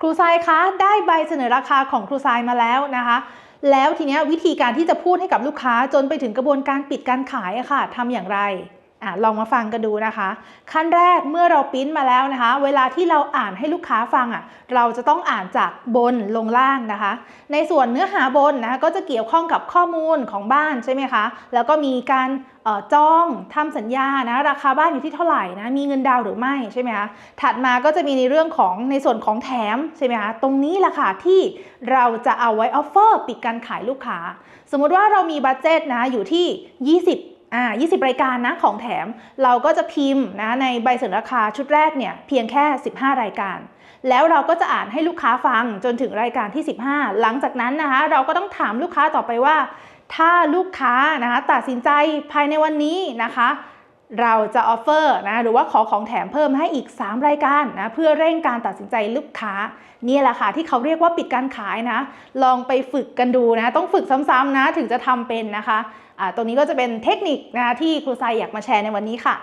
ครูทรายคะได้ใบเสนอราคาของครูทรายมาแล้วนะคะ แล้วทีนี้วิธีการที่จะพูดให้กับลูกค้าจนไปถึงกระบวนการปิดการขายอะค่ะทำอย่างไร อะลองมาฟังกันดูนะคะ ขั้นแรกเมื่อเราปริ้นมาแล้วนะคะ เวลาที่เราอ่านให้ลูกค้าฟังอะเราจะต้องอ่านจากบนลงล่างนะคะ ในส่วนเนื้อหาบนนะคะก็จะเกี่ยวข้องกับข้อมูลของบ้านใช่ไหมคะแล้วก็มีการเอ่อจองทำสัญญานะราคาบ้านอยู่ที่เท่าไหร่นะมีเงินดาวน์หรือไม่ใช่ไหมคะถัดมาก็จะมีในเรื่องของในส่วนของแถมใช่ไหมคะตรงนี้แหละค่ะที่เราจะเอาไว้ออฟเฟอร์ปิดการขายลูกค้า สมมุติว่าเรามีบัตเจตนะอยู่ที่ 20 อ่า20 รายการนะของแถมเราก็จะพิมพ์นะในใบเสนอราคาชุดแรกเนี่ยเพียงแค่ 15 รายการ แล้วเราก็จะอ่านให้ลูกค้าฟังจนถึงรายการที่ 15 หลังจากนั้นนะคะเราก็ต้องถามลูกค้าต่อไปว่า ถ้าลูกค้านะคะตัดสินใจภายในวันนี้นะคะ เราจะออฟเฟอร์นะหรือว่าขอของแถมเพิ่มให้อีก 3 รายการนะเพื่อเร่งการตัดสินใจลูกค้านี่แหละค่ะที่เขาเรียกว่าปิดการขายนะ ลองไปฝึกกันดูนะ ต้องฝึกซ้ำๆนะถึงจะทำเป็นนะคะะตรงนี้ก็จะเป็นเทคนิคนะที่ครูไซอยากมาแชร์ในวันนี้ค่ะ